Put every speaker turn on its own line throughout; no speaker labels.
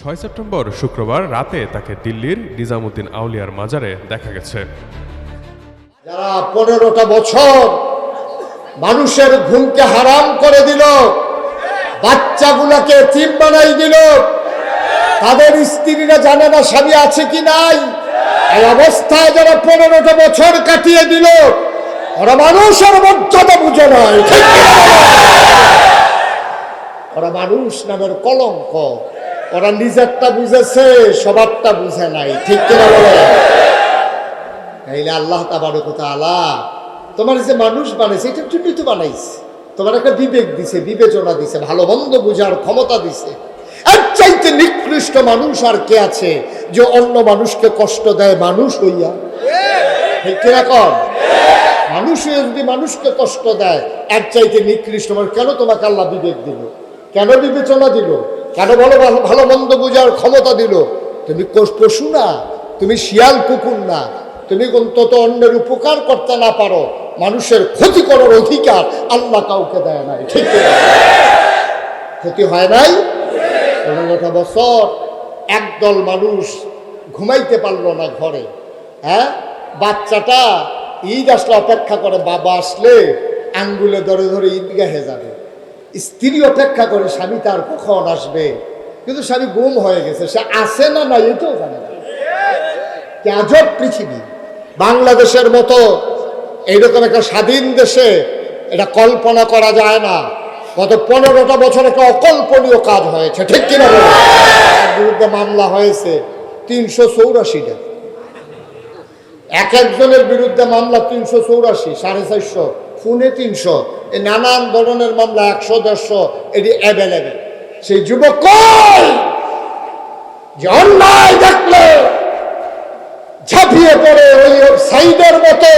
ছয় সেপ্টেম্বর শুক্রবার রাতে তাকে দিল্লির নিজামুদ্দিন আউলিয়ার মাজারে দেখা গেছে।
যারা পনেরোটা বছর মানুষের ঘুমকে হারাম করে দিল, বাচ্চাগুলোকে চিম বানাই দিল, তাদের স্ত্রীরা জানে না স্বামী আছে কি নাই। এই অবস্থায় যারা পনেরোটা বছর কাটিয়ে দিল, ওরা মানুষের মর্যাদা বুঝে নয়? ওরা মানুষ নামের কলঙ্ক। ওরা নিজেরটা বুঝেছে সবারটা বুঝে নাই। ঠিক কিনা বলে? তাইলে আল্লাহ তাবারকতালা তোমার যে মানুষ বানাইছে, এটার জন্যই তো বানাইছে। তোমার একটা বিবেক দিছে, বিবেচনা দিছে, ভালো মন্দ বুঝার ক্ষমতা দিছে। এর চাইতে নিকৃষ্ট মানুষ আর কে আছে যে অন্য মানুষকে কষ্ট দেয় মানুষ হইয়া? কীরকম মানুষ যদি মানুষকে কষ্ট দেয় এক চাইতে নিকৃষ্ট কেন তোমাকে আল্লাহ বিবেক দিল? কেন বিবেচনা দিল? কেন ভালো, ভালো- মন্দ বোঝার ক্ষমতা দিল? তুমি পশু না, তুমি শিয়াল কুকুর না, তুমি অন্তত অন্যের উপকার করতে না পারো, মানুষের ক্ষতি করার অধিকার আল্লাহ কাউকে দেয় নাই, ঠিক ক্ষতি হয় নাই? পনেরোটা বছর একদল মানুষ ঘুমাইতে পারল না ঘরে হ্যাঁ? বাচ্চাটা ঈদ আসলে অপেক্ষা করে, বাবা আসলে আঙ্গুলে ধরে ধরে ঈদগাহে যাবে। স্ত্রী অপেক্ষা করে স্বামী তার কখন আসবে? কিন্তু স্বামী গুম হয়ে গেছে। সে আসে না না এটাও জানে আজব পৃথিবী। বাংলাদেশের মতো এইরকম একটা স্বাধীন দেশে এটা কল্পনা করা যায় না। গত পনেরোটা বছর একটা অকল্পনীয় কাজ হয়েছে। ঠিক কিনা? তার বিরুদ্ধে মামলা হয়েছে তিনশো চৌরাশিটা। এক একজনের বিরুদ্ধে মামলা তিনশো চৌরাশি, সাড়ে চারশো ফোনে তিনশো। এই নানান ধরনের মামলা, একশো, দেড়শো, এটি অ্যাভেলেবেল সেই যুবক অন্যায় দেখলে ঝাঁপিয়ে পড়ে ওই সাইডের মতো।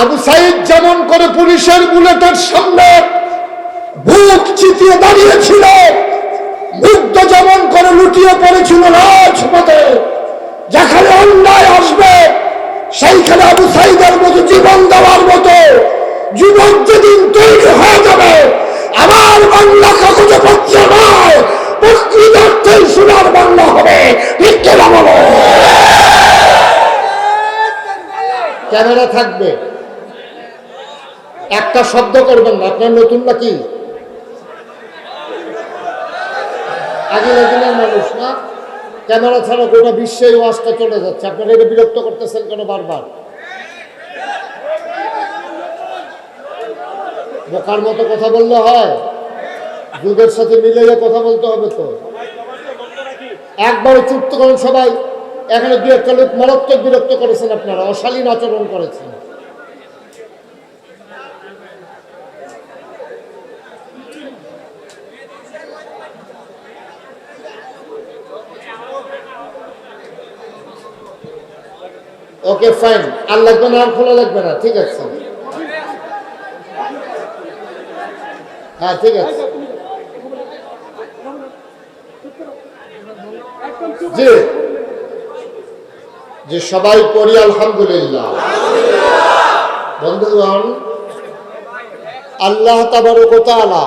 আবু সাইদ যেমন করে পুলিশের বুলেটের সামনে বুক চিতিয়ে দাঁড়িয়েছিল, মুগ্ধ যেমন করে লুটিয়ে পড়েছিল রাজপথে, যেখানে অন্যায় আসবে, সেইখানে আবু সাইদের মতো জীবন দেওয়ার মতো যুবক যেদিন তৈরি হয়ে যাবে। আমার বাংলা কাগজে পত্র নয় সোনার বাংলা হবে। ক্যামেরা থাকবে। একটা শব্দ করবেন না। আপনার নতুন নাকি আগে দিনের মানুষ না। ক্যামেরা ছাড়া গোটা বিশ্বে ওয়াজটা চলে যাচ্ছে। আপনারা এটা বিরক্ত করতেছেন কেন বারবার? বোকার মতো কথা বললে হয়? যুগের সাথে মিলিয়ে কথা বলতে হবে তো। একবারে চুপ করেন সবাই। এখানে দু একটা লোক মারাত্মক বিরক্ত করেছেন আপনারা, অশালীন আচরণ করেছেন। ওকে ফাইন আর লাগবে না, আর খোলা লাগবে না, ঠিক আছে। হ্যাঁ ঠিক আছে। জি। যে সবাই পড়ি, আলহামদুলিল্লাহ। বন্ধুগণ, আল্লাহ তাবারকতালা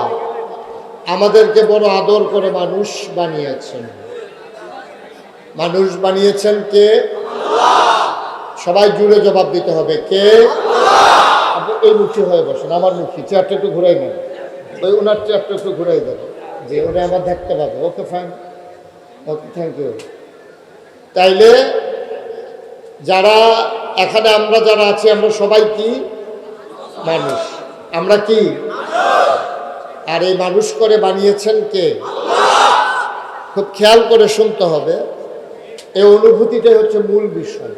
আমাদেরকে বড় আদর করে মানুষ বানিয়েছেন। মানুষ বানিয়েছেন কে? সবাই জুড়ে জবাব দিতে হবে, কে? এই মুখী হয়ে বসেন, আমার মুখী, চেয়ারটা একটু ঘুরাই নেন। ওই ওনার চেয়ারটা একটু ঘুরাই দেবো যে ওটা আমার দেখতে পাবে। Okay fine okay thank you তাইলে যারা, এখানে আমরা যারা আছি, আমরা সবাই কি? মানুষ। আমরা কি? আর এই মানুষ করে বানিয়েছেন কে? খুব খেয়াল করে শুনতে হবে। এই অনুভূতিটাই হচ্ছে মূল বিষয়।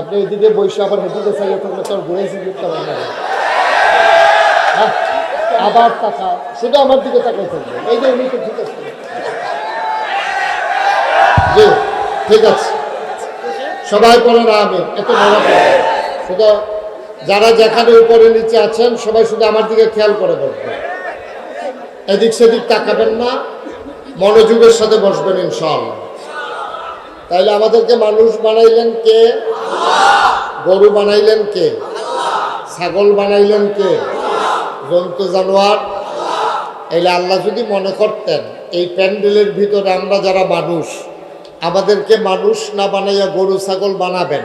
আপনি এদিকে বসে আবার হেঁটে চাইলে থাকলে ঘুরেছি আবার টাকা শুধু আমার দিকে তাকাই থাকবে। এই যে উনি তো ঠিক আছে। ঠিক আছে। সবাই বলেন আমি এত ভালো শুধু যারা যেখানে উপরে নিচে আছেন, সবাই শুধু আমার দিকে খেয়াল করে বসবেন এদিক সেদিক তাকাবেন না, মনোযোগের সাথে বসবেন ইনশাআল্লাহ। তাইলে আমাদেরকে মানুষ বানাইলেন কে? গরু বানাইলেন কে? ছাগল বানাইলেন কে? জন্তু জানোয়ার? এলে আল্লাহ যদি মনে করতেন, এই প্যান্ডেলের ভিতরে আমরা যারা মানুষ, আমাদেরকে মানুষ না বানাইয়া গরু, ছাগল বানাবেন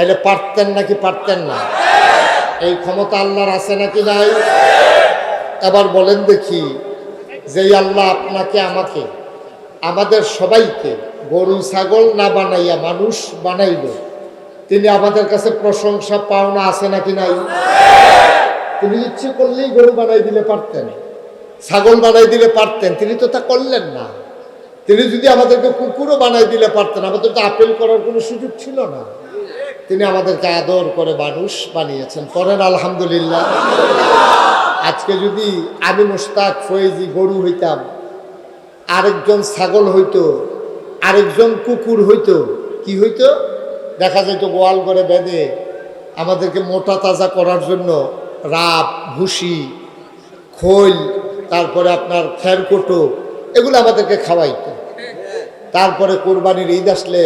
এলে পারতেন নাকি পারতেন না? এই ক্ষমতা আল্লাহর আছে নাকি নাই? এবার বলেন দেখি যে আল্লাহ আপনাকে, আমাকে, আমাদের সবাইকে গরু, ছাগল না বানাইয়া মানুষ বানাইল, তিনি আমাদের কাছে প্রশংসা, পাওনা আছে নাকি নাই? তিনি ইচ্ছে করলেই গরু বানাই দিলে পারতেন, ছাগল বানাই দিলে পারতেন, তিনি তো তা করলেন না। তিনি যদি আমাদেরকে কুকুরও বানাই দিলে পারতেন, আমাদের তো আপেল করার কোনো সুযোগ ছিল না। তিনি আমাদেরকে আদর করে মানুষ বানিয়েছেন। করেন আলহামদুলিল্লাহ। আজকে যদি আমি মুস্তাক ফয়েজি গরু হইতাম, আরেকজন ছাগল হইতো, আরেকজন কুকুর হইতো, কি হইতো? দেখা যেত গোয়াল করে বেঁধে আমাদেরকে মোটা তাজা করার জন্য রাপ ভুসি, খোল, তারপরে আপনার খেরকোটো, এগুলো আমাদেরকে খাওয়াইতো তারপরে কোরবানির ঈদ আসলে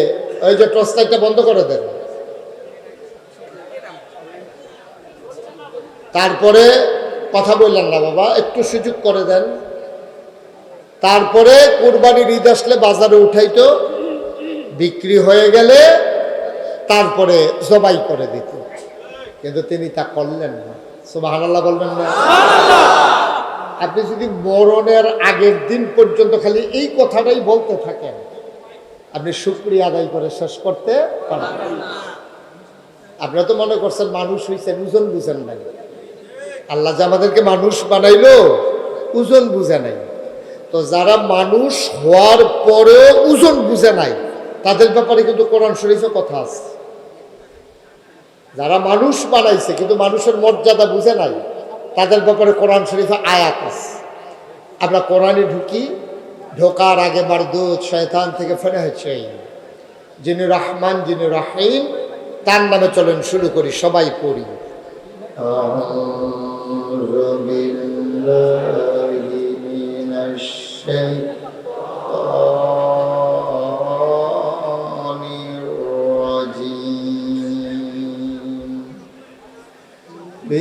ওই যে টর্চ লাইটটা বন্ধ করে দেন। তারপরে কথা বললেন না বাবা, একটু সুযোগ করে দেন। তারপরে কোরবানির ঈদ আসলে বাজারে উঠাইতো, বিক্রি হয়ে গেলে তারপরে জবাই করে দিত কিন্তু তিনি তা করলেন না। বলবেন না। আপনি যদি মরণের আগের দিন পর্যন্ত খালি এই কথাটাই বলতে থাকেন আপনি শুক্রিয়া আদায় করে শেষ করতে পারবেন আপনারা তো মনে করছেন মানুষ হইছেন ওজন বুঝেন নাই। আল্লাহ যে আমাদেরকে মানুষ বানাইলো ওজন বুঝে নাই। তো যারা মানুষ হওয়ার পরেও ওজন বুঝে নাই তাদের ব্যাপারে কিন্তু কোরআন শরীফে কথা আছে। যারা মানুষ বানাইছে, কিন্তু মানুষের মর্যাদা বুঝে নাই, তাদের ব্যাপারে কোরআন শরীফ আয়াত আছে। আমরা কোরআনে ঢুকি, ঢোকার আগে মারদুদ শয়তান থেকে ফেরা হয়েছে। যিনি রহমান, যিনি রাহিম, তার নামে চলেন, শুরু করি, সবাই পড়ি। রবীন্দ্র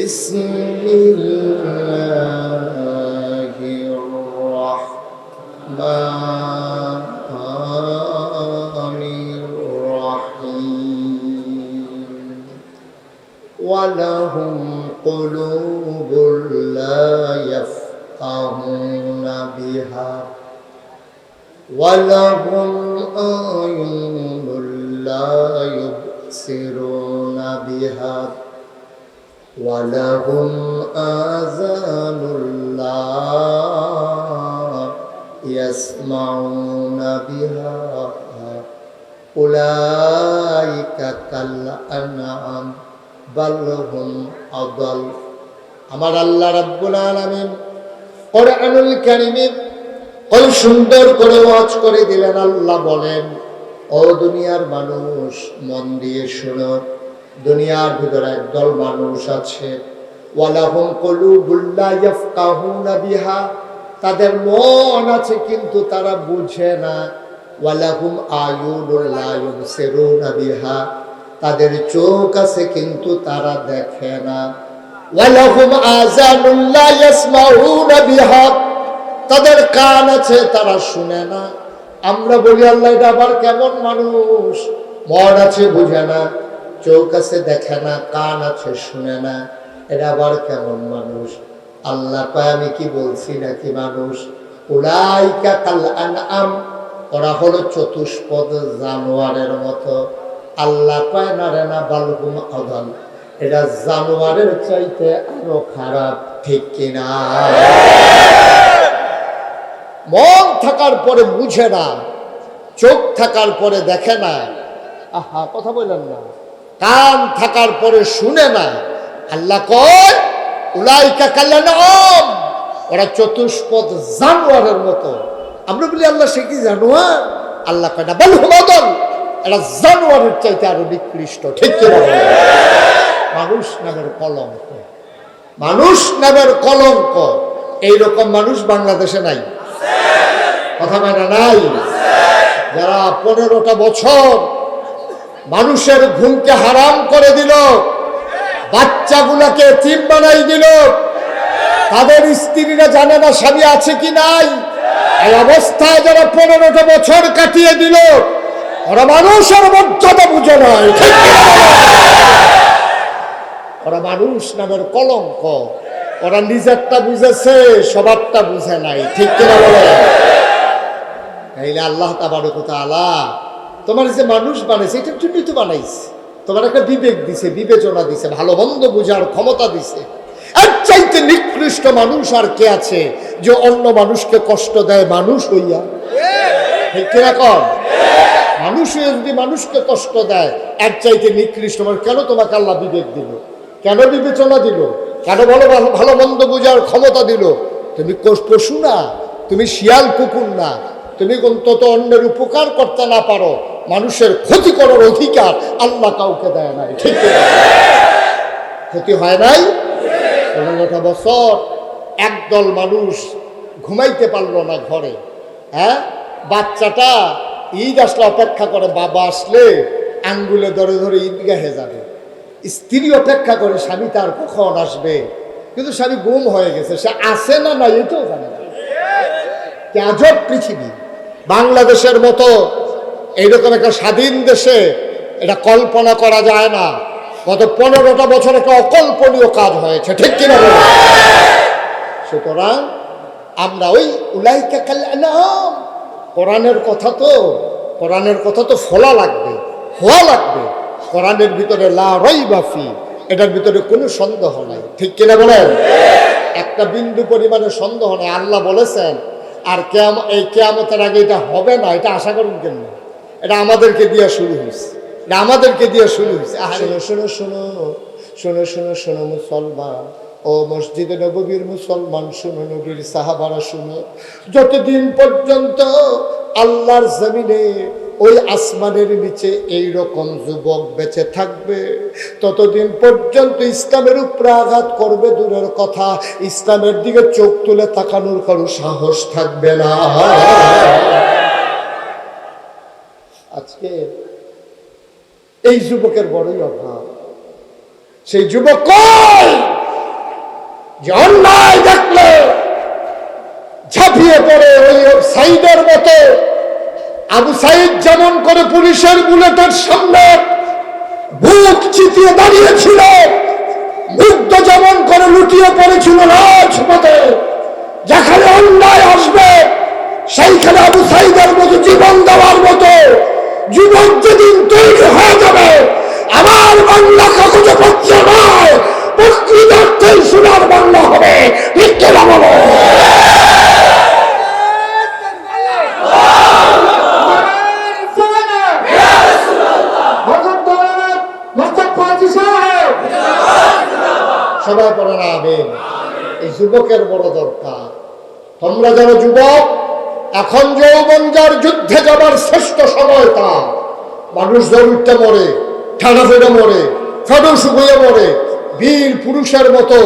بسم الله الرحمن الرحيم ولهم قلوب لا يفقهون بها ولهم أعين لا يبصرون ولهم آذان لا يسمعون بها أولئك كالأنعام بل هم أضل আমার আল্লাহ রাব্বুল আলামিন কোরআনুল কারীমে কত সুন্দর করে ওয়াজ করে দিলেন আল্লাহ বলেন ও দুনিয়ার মানুষ মন দিয়ে শুনো দুনিয়ার ভিতরে একদল মানুষ আছে। কুলুবুল্লা তাদের মন আছে কিন্তু তারা বুঝে না। তাদের চোখ আছে কিন্তু তারা দেখে না। তাদের কান আছে তারা শুনে না। আমরা বলি, আল্লাহ এটা আবার কেমন মানুষ? মন আছে বুঝে না। চোখ আছে দেখে না, কান আছে, শুনে না। এটা আবার কেমন মানুষ? আল্লাহ পায় আমি কি বলছি নাকি মানুষ? উলাইকা কাল আনআম। ওরা হলো চতুষ্পদ জানোয়ারের মতো। আল্লাহ পায় না বালহুম এটা জানোয়ারের চাইতে আরও খারাপ, ঠিক কিনা মন থাকার পরে বুঝে না, চোখ থাকার পরে দেখে না। আহা, কথা বললেন না। কান থাকার পরে শুনে না আল্লাহ কয়, উলাইকা কাল্যাণ ওরা চতুষ্পদ জানোয়ারের মতো। আমরা বলি, আল্লাহ সে কি জানোয়ার? আল্লাহ কয় না, বল হুমাদল এরা জানোয়ারের চাইতে আরও নিকৃষ্ট, ঠিক মানুষ নামের কলঙ্ক। মানুষ নামের কলঙ্ক। এইরকম মানুষ বাংলাদেশে নাই। কথা মানে নাই। যারা পনেরোটা বছর মানুষের ঘুমকে হারাম করে দিল। বাচ্চাগুলাকে তিম বানাই দিল। তাদের স্ত্রীরা জানে না স্বামী আছে কি নাই। এই অবস্থায় যারা পনেরোটা বছর কাটিয়ে দিল, ওরা মানুষের মর্যাদা বুঝে নয়? ওরা মানুষ নামের কলঙ্ক। ওরা নিজেরটা বুঝেছে সবারটা বুঝে নাই। ঠিক কিনা বলে? আল্লাহ তাবারকতালা তোমার যে মানুষ বানাইছে, এটার জন্যই তো বানাইছে। তোমার একটা বিবেক দিছে, বিবেচনা দিছে, ভালো মন্দ বুঝার ক্ষমতা দিছে। আর চাইতে নিকৃষ্ট মানুষ আর কে আছে যে অন্য মানুষকে কষ্ট দেয় মানুষ হইয়া? কীরকম মানুষ যদি মানুষকে কষ্ট দেয় এক চাইতে নিকৃষ্ট মানুষ, কেন তোমাকে আল্লাহ বিবেক দিল? কেন বিবেচনা দিল? কেন ভালো ভালো মন্দ বোঝার ক্ষমতা দিল? তুমি পশু না, তুমি শিয়াল কুকুর না, তুমি অন্তত অন্যের উপকার করতে না পারো। মানুষের ক্ষতি করার অধিকার আল্লাহ কাউকে দেয় নাই, ঠিক? ক্ষতি হয় নাই? পনেরোটা বছর একদল মানুষ ঘুমাইতে পারল না ঘরে হ্যাঁ? বাচ্চাটা ঈদ আসলে অপেক্ষা করে, বাবা আসলে আঙ্গুলে ধরে ধরে ঈদগাহে যাবে। স্ত্রী অপেক্ষা করে, স্বামী তার কখন আসবে? কিন্তু স্বামী গুম হয়ে গেছে, সে আসে না না এটাও জানে না। আজব পৃথিবী। বাংলাদেশের মতো এইরকম একটা স্বাধীন দেশে এটা কল্পনা করা যায় না। গত পনেরোটা বছর একটা অকল্পনীয় কাজ হয়েছে, ঠিক কিনা সুতরাং আমরা ওই উলাইকা কাল্লাম কোরআনের কথা তো, কোরআনের কথা তো ফোলা লাগবে হওয়া লাগবে। কোরআনের ভিতরে লা রই বাফি এটার ভিতরে কোনো সন্দেহ নাই, ঠিক কিনা বলেন? একটা বিন্দু পরিমাণে সন্দেহ নেই, আল্লাহ বলেছেন, আর কেয়াম, এই কেয়ামতের আগে এটা হবে না, এটা আশা করুন কেন? এটা আমাদেরকে দিয়ে শুরু হয়েছে এটা আমাদেরকে দিয়ে শুরু হয়েছে শোনো শোনো শোনো শোনো শোনো শোনো, মুসলমান। ও মসজিদে নববীর মুসলমান, শুনো, নবীর সাহাবারা, শুনো। যতদিন পর্যন্ত আল্লাহর জমিনে ওই আসমানের নিচে এই রকম যুবক বেঁচে থাকবে, ততদিন পর্যন্ত ইসলামের উপরে আঘাত করবে দূরের কথা, ইসলামের দিকে চোখ তুলে তাকানোর কারও সাহস থাকবে না। আজকে এই যুবকের বড়ই অভাব। সেই যুবক অন্যায় দেখলে ঝাঁপিয়ে পড়ে ওই সাইদের মতো। আবু সাইদ যেমন করে পুলিশের বুলেটের সামনে বুক চিতিয়ে দাঁড়িয়েছিল, মুগ্ধ যেমন করে লুটিয়ে পড়েছিল রাজপথে, যেখানে অন্যায় আসবে, সেইখানে আবু সাইদের মতো জীবন দেওয়ার মতো যুবক যেদিন তৈরি হয়ে যাবে, আমার বাংলা কাগজে পত্র নয় প্রকৃত সোনার বাংলা হবে। সবাই পড়ে না এই যুবকের বড় দরকার। তোমরা যারা যুবক এখন যৌবন যার যুদ্ধে যাবার শ্রেষ্ঠ সময় তা। মানুষ জরুরটা মরে ফেটে মরে ফেডো শুকিয়ে মরে, বীর পুরুষের মতো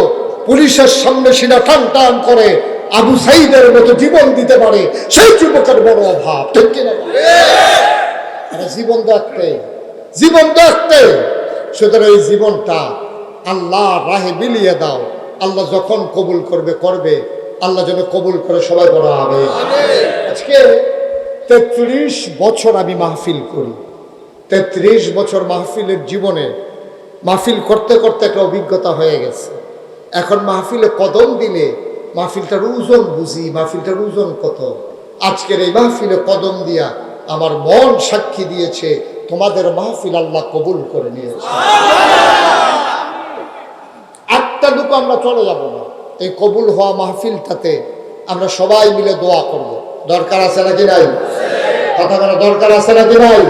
পুলিশের সামনে সিনা টান টান করে আবু সাইদের মতো জীবন দিতে পারে, সেই যুবকের বড় অভাব, ঠিক কিনা জীবন দেখতে জীবন দেখতে সুতরাং এই জীবনটা আল্লাহ রাহে বিলিয়ে দাও। আল্লাহ যখন কবুল করবে করবে। আল্লাহ যেন কবুল করে সবাই বড় হবে আজকে তেত্রিশ বছর আমি মাহফিল করি। তেত্রিশ বছর মাহফিলের জীবনে মাহফিল করতে করতে একটা অভিজ্ঞতা হয়ে গেছে। এখন মাহফিলে কদম দিলে মাহফিলটার ওজন বুঝি, মাহফিলটার ওজন কত? আজকের এই মাহফিলে কদম দিয়া আমার মন সাক্ষী দিয়েছে, তোমাদের মাহফিল আল্লাহ কবুল করে নিয়েছে। আটটা দুটো আমরা চলে যাব না। এই কবুল হওয়া মাহফিলটাতে আমরা সবাই মিলে দোয়া করব। দরকার আছে নাকি নাই? কথা বলা দরকার আছে নাকি নাই?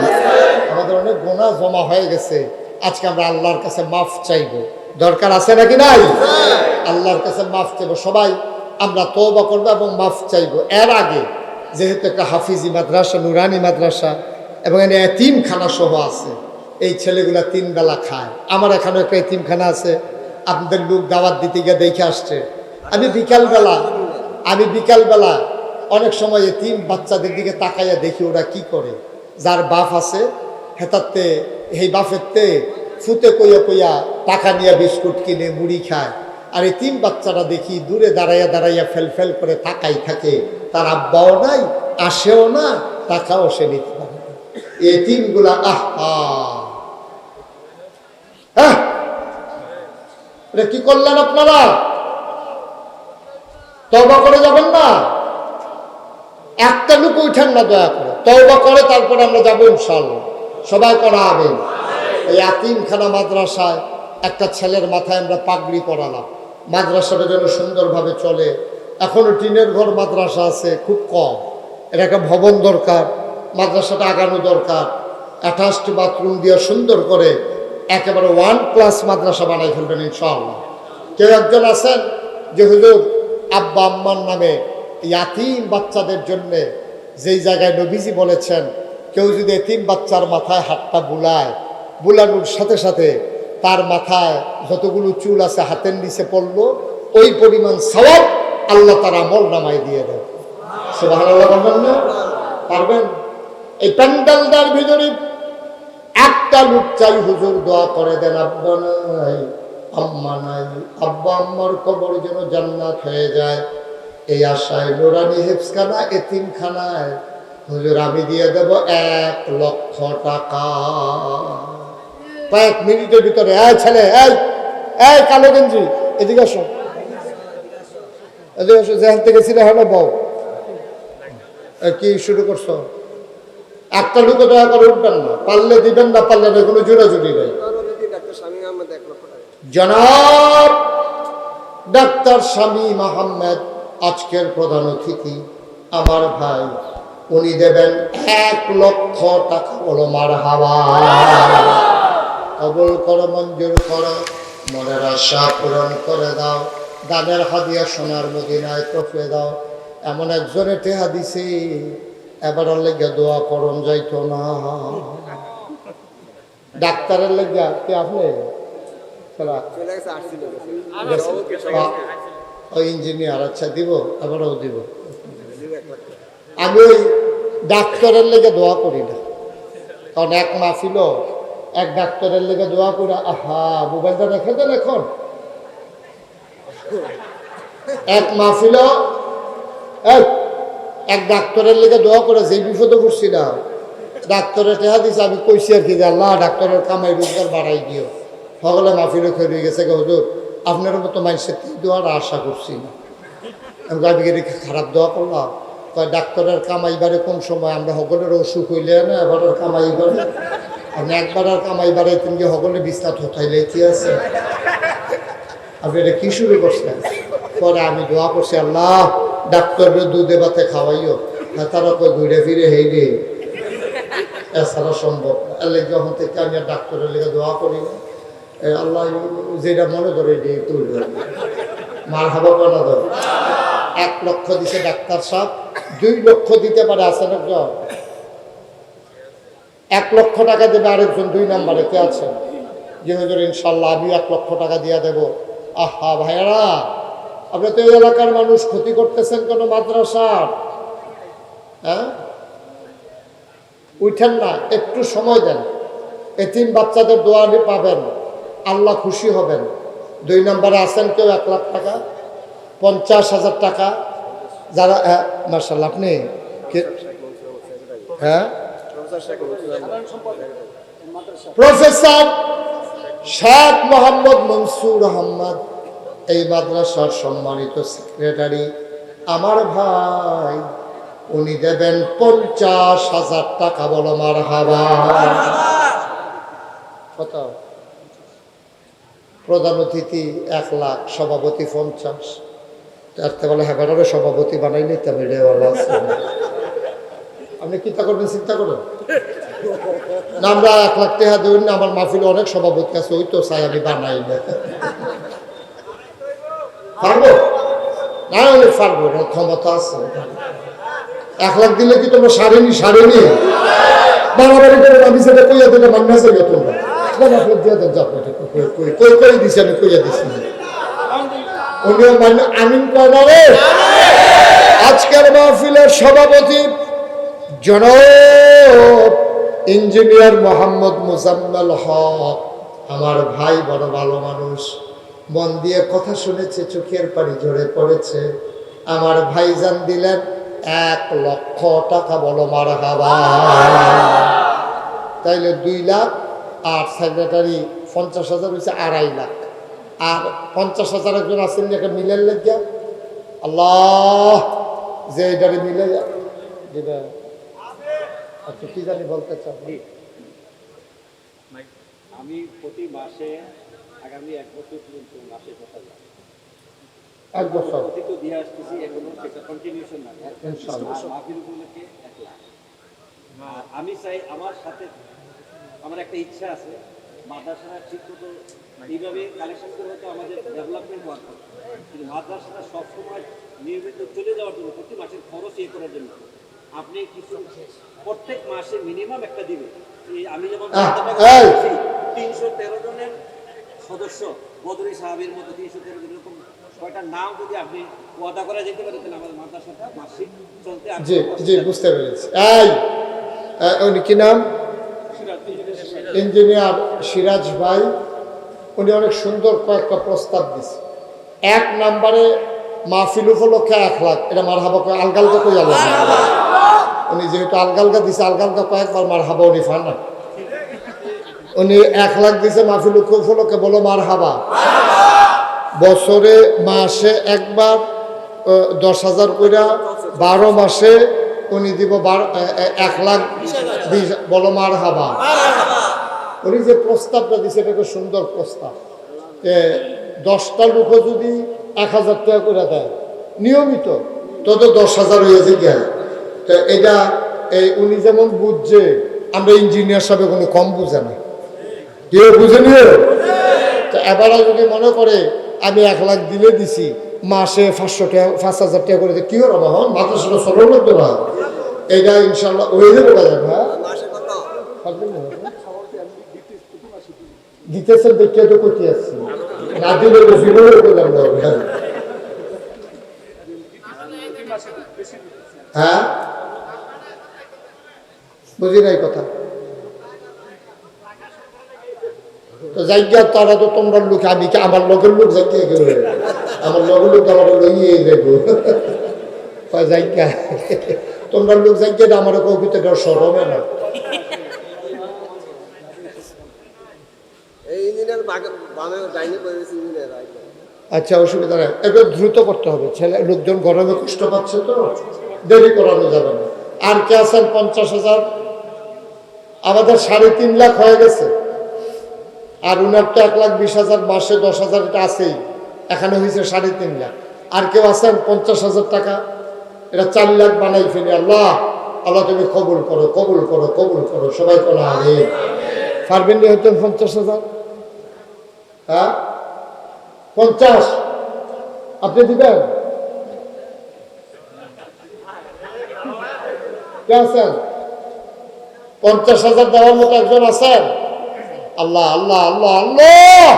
আমাদের অনেক গোনা জমা হয়ে গেছে। আজকে আমরা আল্লাহর কাছে মাফ চাইব। দরকার আছে নাকি নাই? আল্লাহর কাছে মাফ চাইব। সবাই আমরা তওবা করব এবং মাফ চাইব। এর আগে যেহেতু একটা হাফিজি মাদ্রাসা, নুরানি মাদ্রাসা এবং এখানে এতিমখানা সহ আছে। এই ছেলেগুলা তিন বেলা খায়। আমার এখানে একটা এতিমখানা আছে। আপনাদের লোক দাওয়াত দিতে গিয়ে দেখে আসছে। আমি বিকালবেলা আমি বিকালবেলা অনেক সময় এতিম বাচ্চাদের দিকে তাকাইয়া দেখি ওরা কি করে। যার বাপ আছে, হেতাতে এই বাপেরতে ফুতে কইয়া কইয়া টাকা নিয়ে বিস্কুট কিনে, মুড়ি খায়। আর এই তিন বাচ্চারা দেখি দূরে দাঁড়াইয়া দাঁড়াইয়া ফেল ফেল করে তাকাই থাকে। তার আব্বাও নাই, আসেও না, টাকাও সে নিতে পারে না। এতিমগুলা আহা! এটা কি করলেন আপনারা? তবা করে যাবেন না। একটা লোক উঠেন না দয়া করে। তবা করে, তারপরে আমরা যাব ইনশাল্লাহ সবাই করা হবে এই আতিমখানা মাদ্রাসায় একটা ছেলের মাথায় আমরা পাগড়ি পরালাম। মাদ্রাসাটা যেন সুন্দরভাবে চলে। এখনও টিনের ঘর মাদ্রাসা আছে, খুব কম। এটা একটা ভবন দরকার, মাদ্রাসাটা আগানো দরকার। অ্যাটাচড বাথরুম দিয়ে সুন্দর করে একেবারে ওয়ান ক্লাস মাদ্রাসা বানাই ফেলবেন ইনশাআল্লাহ। কেউ একজন আছেন? যে হুজুর আব্বা আম্মার নামে ইয়াতিম বাচ্চাদের জন্য যেই জায়গায় নবীজি বলেছেন, কেউ যদি এতিম বাচ্চার মাথায় হাতটা বুলায়, বুলানোর সাথে সাথে তার মাথায় যতগুলো চুল আছে হাতের নিচে পড়ল, ওই পরিমাণ সওয়াব আল্লাহ তার আমল নামায় দিয়ে দেয় সুবহানাল্লাহ বলবেন না? পারবেন? এই প্যান্ডালটার ভিতরে একটা লোক চাই হুজুর দোয়া করে দেন নাই। আম্মা নাই আব্বা আম্মার কবর যেন জান্নাত হয়ে যায়। এই আশায় নুরানি হেফসখানা, এতিমখানায়। হুজুর, আমি দিয়ে দেব এক লক্ষ টাকা। কয়েক মিনিটের ভিতরে, এই ছেলে, এই কালো গেঞ্জি, এদিকে আসো। এদিকে আসো, যেখান থেকে ছিল হলো বউ কি শুরু করছ? একটা লোক দয়া করে উঠবেন না। পারলে দিবেন না, পারলে কোনো জোরাজুরি নেই
ডাক্তার স্বামী আহমেদ এক লক্ষ টাকা
জনাব, ডাক্তার স্বামী মাহমেদ আজকের প্রধান অতিথি, আমার ভাই, উনি দেবেন এক লক্ষ টাকা বলো মার হাওয়া। কবল করো, মঞ্জুর করো, মনের আশা পূরণ করে দাও, দানের হাদিয়া সোনার মদিনায় তোফে দাও। এমন একজনে টেহা দিছে এবার লেগে দোয়া করণ যাইতো না। ডাক্তারের লেগে আপনি? ওই ইঞ্জিনিয়ার আচ্ছা দিব আবারও দিব। আমি ওই ডাক্তারের লেগে দোয়া করি না। কারণ এক মাহফিল এক ডাক্তারের লেগে দোয়া করে আহা মোবাইলটা রেখে দেন এখন। এক মাহফিল এক ডাক্তারের লেগে দোয়া করে যে বিপদে পড়ছিলাম ডাক্তারের টেহা দিছে আমি কইছি আর কি আল্লাহ ডাক্তারের কামাই রোজগার বাড়াই দিও। সকলে মাহফিলে খেয়ে গেছে গে হুজুর। আপনার মতো মানুষের থেকে দোয়ার আশা করছি না। আমি খারাপ দোয়া করলাম? কয় ডাক্তারের কামাইবারে কোন সময় আমরা সকলের অসুখ হইলে না আর কামাইবারে? আপনি একবার আর কামাইবারে যে সকলে বিছনা থথাইলে কি আছে? আপনি এটা কি শুরু করছেন? পরে আমি দোয়া করছি, আল্লাহ, ডাক্তারের দুধে বাতে খাওয়াইও। তারা কই, ঘুরে ফিরে হেই এছাড়া সম্ভব আল্লাহ যখন থেকে আমি আর ডাক্তারের লেগে দোয়া করি না। আল্লাহ যেটা মনে করে এটি তুই মার বানা দাও এক লক্ষ দিছে ডাক্তার সাহেব, দুই লক্ষ দিতে পারে আছেন একজন এক লক্ষ টাকা দেবে আরেকজন দুই নাম্বারে, কে আছেন যে হুজুর ইনশাল্লাহ আমি এক লক্ষ টাকা দিয়ে দেব। আহা ভাইয়ারা, আপনি তো এই এলাকার মানুষ, ক্ষতি করতেছেন কেন মাদ্রাসার? হ্যাঁ? উঠেন না, একটু সময় দেন। এতিম বাচ্চাদের দোয়া পাবেন। আল্লাহ খুশি হবেন। দুই নম্বরে আছেন কেউ এক লাখ টাকা পঞ্চাশ হাজার টাকা। যারা হ্যাঁ মার্শাল আপনি হ্যাঁ? প্রফেসর শেখ মোহাম্মদ মনসুর আহমদ এই মাদ্রাসার সম্মানিত সেক্রেটারি। আমার ভাই উনি দেবেন পঞ্চাশ হাজার টাকা বলো মার হাবা কত? প্রধান অতিথি এক লাখ, সভাপতি পঞ্চাশ। তার বলে হ্যাঁ সভাপতি বানাই নিতাম রেওয়ালা আছে। আপনি চিন্তা করবেন, চিন্তা করেন? না, আমরা এক লাখ দেবেন না, আমার অনেক সভাপতি আছে, ওই তো আমি বানাই না। পারব? না পারব না, ক্ষমতা আছে। এক লাখ দিলে কি তোমরা সারেনি সারেনি বাড়াবাড়ি করে আমি সেটা কইয়া দিলে মান্য আছে তোমরা। আজকের মাহফিলের সভাপতি জনাব ইঞ্জিনিয়ার মোহাম্মদ মুজাম্মেল হক, আমার ভাই বড় ভালো মানুষ, মন দিয়ে কথা শুনেছে, চোখের পানি ঝরে পড়েছে। আমার ভাই ভাইজান দিলেন এক লক্ষ টাকা বলো মার হাবা তাইলে দুই লাখ আর সেক্রেটারি পঞ্চাশ হাজার হয়েছে আড়াই লাখ। আর পঞ্চাশ হাজার একজন আছেন যে একটা মিলের লেগিয়া? আল্লাহ যে এটারে মিলে আচ্ছা কি জানি বলতে চান
আমি প্রতি মাসে আগামী এক বছর পর্যন্ত মাসে কথা
এক বছর।
দিয়ে আসতেছি এখনও সেটা কন্টিনিউশন না।
ইনশাআল্লাহ।
মাহফিল উপলক্ষে এক লাখ। আমি চাই আমার সাথে আমার একটা ইচ্ছা আছে মাদ্রাসাটা ঠিক মতো এইভাবে কালেকশন করে হয়তো আমাদের ডেভেলপমেন্ট ওয়ার্ক কিন্তু মাদ্রাসাটা সবসময় নিয়মিত চলে যাওয়ার জন্য প্রতি মাসের খরচ ইয়ে করার জন্য। আপনি কিছু প্রত্যেক মাসে মিনিমাম একটা দিবেন। এই আমি যেমন! তিনশো তেরো জনের সদস্য বদরি সাহাবের মতো তিনশো তেরো জন এরকম কয়টা নাম যদি আপনি ওয়াদা করা যেতে পারে তাহলে আমাদের মাদ্রাসাটা মাসিক চলতে আর
জি জি বুঝতে পেরেছি। এই উনি কি নাম? ইঞ্জিনিয়ার সিরাজ ভাই উনি অনেক সুন্দর কয়েকটা প্রস্তাব দিছে। এক নাম্বারে মাহফিল উপলক্ষে এক লাখ এটা মার হাবা আলগালকা কই আলো উনি যেহেতু আলগালকা দিছে আলগালকা কয়েকবার মার হাবা উনি ফান না উনি এক লাখ দিছে মাহফিল উপলক্ষে বলো মার হাবা বছরে মাসে একবার দশ হাজার কইরা বারো মাসে উনি দিব এক লাখ বিশ বলো মার হাবা উনি যে প্রস্তাবটা দিছে, এটা একটা সুন্দর প্রস্তাব। যে দশটা লোকও যদি এক হাজার টাকা করে দেয়, নিয়মিত তত দশ হাজার হয়ে। যে তো এটা, এই উনি যেমন বুঝছে, আমরা ইঞ্জিনিয়ার সাহেব কোনো কম বুঝে না। কেউ বুঝে নিও তো এবারে যদি মনে করে, আমি এক লাখ দিলে দিছি, মাসে পাঁচশো টাকা, পাঁচ হাজার টাকা করে কি হলো বাবা মাদ্রাসাটা চলো লাগবে না এটা ইনশাল্লাহ হয়ে যাবে বাজার হ্যাঁ
মাসে কত
পারবেন না বাবা? দিতেছেন দেখে তো করতে আসছি না দিলে তো জীবনে করলাম না হ্যাঁ। বুঝি নাই কথা। তো জায়গা তারা তো তোমরা লোক, আমি কি আমার লগের লোক জায়গা গেল আমার লগের লোক আমার লইয়ে যাব জায়গা তোমরা লোক জায়গা আমার কবিতাটা সরমে না
এই ইঞ্জিনিয়ার বামে ডাইনে করে দিয়েছে ইঞ্জিনিয়ার
আচ্ছা অসুবিধা নেই। একটু দ্রুত করতে হবে। ছেলে, লোকজন গরমে কষ্ট পাচ্ছে তো? দেরি করানো যাবে না। আর কে আছেন পঞ্চাশ হাজার? আমাদের সাড়ে তিন লাখ হয়ে গেছে। আর উনার তো এক লাখ বিশ হাজার, মাসে দশ হাজার এটা আছেই। এখানে হয়েছে সাড়ে তিন লাখ। আর কেউ আছেন পঞ্চাশ হাজার টাকা? এটা চার লাখ বানাই ফেলি। আল্লাহ আল্লাহ তুমি কবুল করো কবুল করো কবুল করো। সবাই করো আগে পারবেন হয়তো পঞ্চাশ হাজার? হ্যাঁ? পঞ্চাশ। আপনি দিবেন? পঞ্চাশ হাজার দেওয়ার মতো একজন আছেন? আল্লাহ আল্লাহ আল্লাহ আল্লাহ!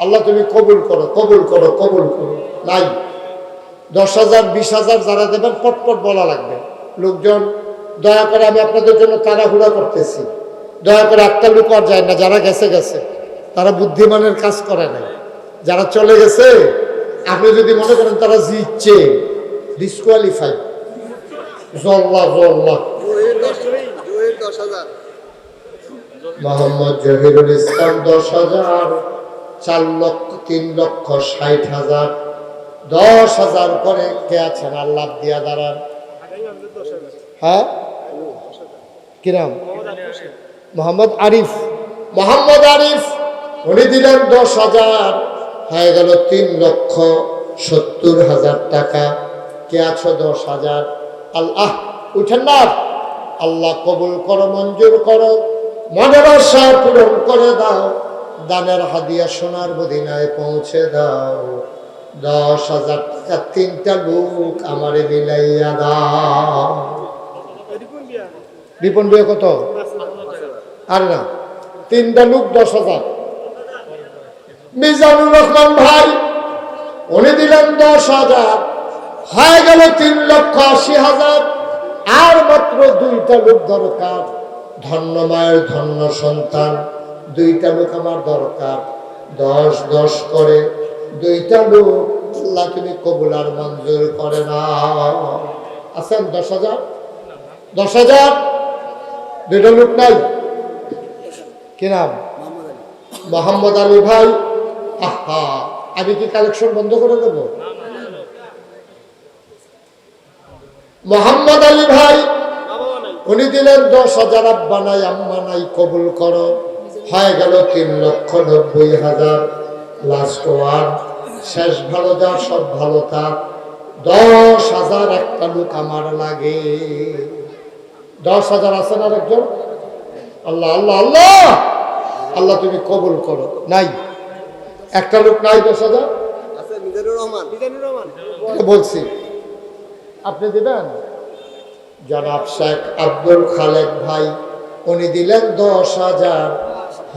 আল্লাহ, তুমি কবুল করো কবুল করো কবুল করো। নাই। দশ হাজার, বিশ হাজার যারা দেবেন, পটপট বলা লাগবে। লোকজন, দয়া করে আমি আপনাদের জন্য তাড়াহুড়া করতেছি। দয়া করে একটা লোক আর যায় না, যারা গেছে গেছে। তারা বুদ্ধিমানের কাজ করে নাই। যারা চলে গেছে, আপনি যদি মনে করেন তারা জিতছে ডিসকোয়ালিফাই চার লক্ষ, তিন লক্ষ, ষাট হাজার। দশ হাজার করে দাঁড়ান। হ্যাঁ? মোহাম্মদ আরিফ। মোহাম্মদ আরিফ। উনি দিলেন দশ হাজার। হয়ে গেল তিন লক্ষ সত্তর হাজার টাকা। কে আছো দশ হাজার? আল্লাহ, উঠেন না। আল্লাহ কবুল করো, মঞ্জুর করো। মনের আশা পূরণ করে দাও। দানের হাদিয়া সোনার মদিনায় পৌঁছে দাও। দশ হাজার টাকা তিনটা লোক আমারে মিলাইয়া দাও। রিপন বিয়ে কত? আর না, তিনটা লোক দশ হাজার। মিজানুর রহমান ভাই, উনি দিলেন দশ হাজার। হয়ে গেল তিন লক্ষ আশি হাজার। আর মাত্র দুইটা লোক দরকার। ধন্য মায়ের ধন্য সন্তান, দুইটা লোক আমার দরকার। দশ দশ করে দুইটা লোক, আল্লাহ তুমি কবুল আর মঞ্জুর করে না। আছেন দশ হাজার? দশ হাজার? দুইটা লোক নাই? কি নাম? মোহাম্মদ আলী। ভাই আহা, আমি কি কালেকশন বন্ধ করে দেব? মোহাম্মদ আলী ভাই, উনি দিলেন দশ হাজার, আব্বা নাই, আম্মা নাই, কবুল করো। হয়ে গেল তিন লক্ষ নব্বই হাজার। লাস্ট ওয়ান শেষ ভালো যা, সব ভালো থাক দশ হাজার একটা লোক আমার লাগে। দশ হাজার আছেন আর একজন আল্লাহ আল্লাহ আল্লাহ! আল্লাহ, তুমি কবুল করো। নাই। একটা লোক নাই দশ হাজার? বলছি। আপনি দিবেন? জনাব শেখ আব্দুল খালেক ভাই উনি দিলেন দশ হাজার।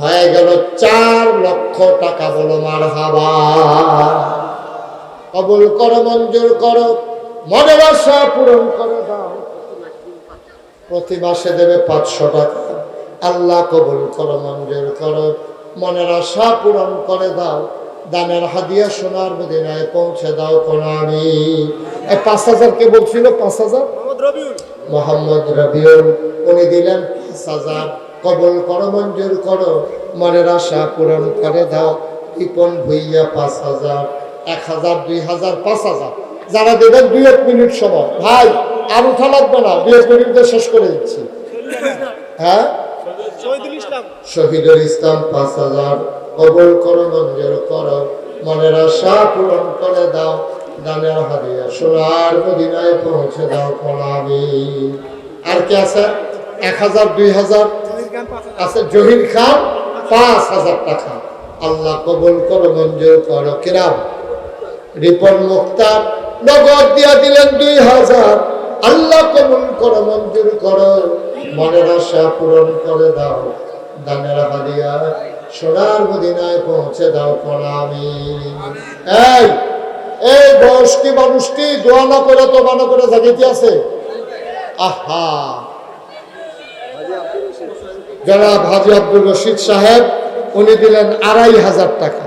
হয়ে গেল চার লক্ষ টাকা বলো মার হাবা কবুল করো মঞ্জুর করো মনের আশা পূরণ করে দাও। প্রতি মাসে দেবে পাঁচশো টাকা। আল্লাহ কবুল করো মঞ্জুর করো। মনের আশা পূরণ করে দাও। দানের হাদিয়া সোনার মদিনায় পৌঁছে দাও এই পাঁচ হাজার কে বলছিল? পাঁচ হাজার?
মোহাম্মদ রবিউল।
উনি দিলেন পাঁচ হাজার। কবল করো মঞ্জুর করো মনের আশা পূরণ করে দাও। টিপন ভুইয়া পাঁচ হাজার। এক হাজার দুই হাজার পাঁচ হাজার। যারা দেবেন দুই এক মিনিট সময়। ভাই আর উঠা লাগবে না। দুই এক মিনিটে শেষ করে দিচ্ছি। হ্যাঁ?
শহীদুল ইসলাম।
পাঁচ হাজার কবল করো, মঞ্জুর করো। মনের আশা পূরণ করে দাও, দানের হাদিয়া সোনার মদিনায় পৌঁছে দাও কোনামি আর কি আছে? এক হাজার, দুই হাজার? আছে জহির খান, পাঁচ হাজার টাকা। আল্লাহ কবুল করো, মঞ্জুর করো। কিরাম। রিপন মুক্তার নগদ দিয়া দিলেন দুই হাজার। আল্লাহ কবুল করো, মঞ্জুর করো। মনের আশা পূরণ করে দাও। দানের হাদিয়া সোনার মদিনায় পৌঁছে দাও প্রণামি এই এই বয়স্কি মানুষটি দোয়া না করে তো বানা করে জাগিতে আছে। আহা। জনাব হাজি আব্দুল রশিদ সাহেব উনি দিলেন আড়াই হাজার টাকা।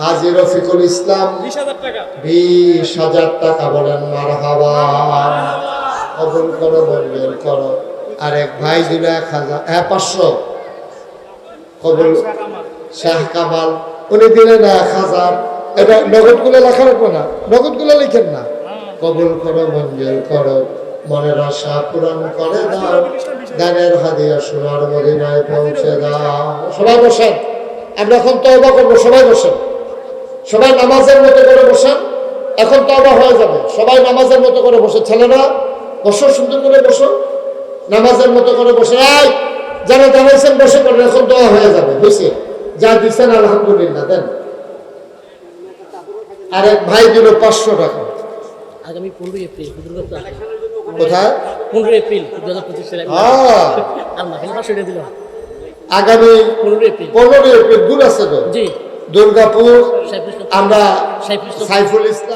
হাজি রফিকুল ইসলাম বিশ হাজার টাকা। বলেন মার হাবা কবুল করো বলবেন করো। আর এক ভাই দিল এক হাজার হ্যাঁ পাঁচশো। কবুল। শাহ কামাল। উনি দিলেন এক হাজার। এটা নগদগুলো লেখা রাখব না, নগদগুলো লিখেন না। কবুল করো, মঞ্জুর করো। মনের আশা পূরণ করে দাও। হাদিয়া সোনার মদিনায় পৌঁছে দাও। সবাই বসেন। আমরা এখন তওবা করব, সবাই বসেন। সবাই নামাজের মতো করে বসেন। এখন তওবা হয়ে যাবে। সবাই নামাজের মতো করে বসে। ছেলেরা বসো সুন্দর করে বসো। নামাজের মতো করে বসে। এই যারা জানাইছেন বসে করেন এখন দোয়া হয়ে যাবে। বুঝছি যা দিচ্ছেন আলহামদুলিল্লাহ দেন। আর এক ভাই দিল পাঁচশো টাকা।
আগামী পনেরোই এপ্রিল দুর্গাপূজা।
কোথায়?
পনেরোই এপ্রিল দু হাজার পঁচিশ সালে
আহ,
আল্লাহ এখানে পাঁচশো টাকা দিল।
আগামী
পনেরোই এপ্রিল।
পনেরোই এপ্রিল দূর আছে তো?
জি।
দুর্গাপুর আমরা সাইফুল ইসলাম।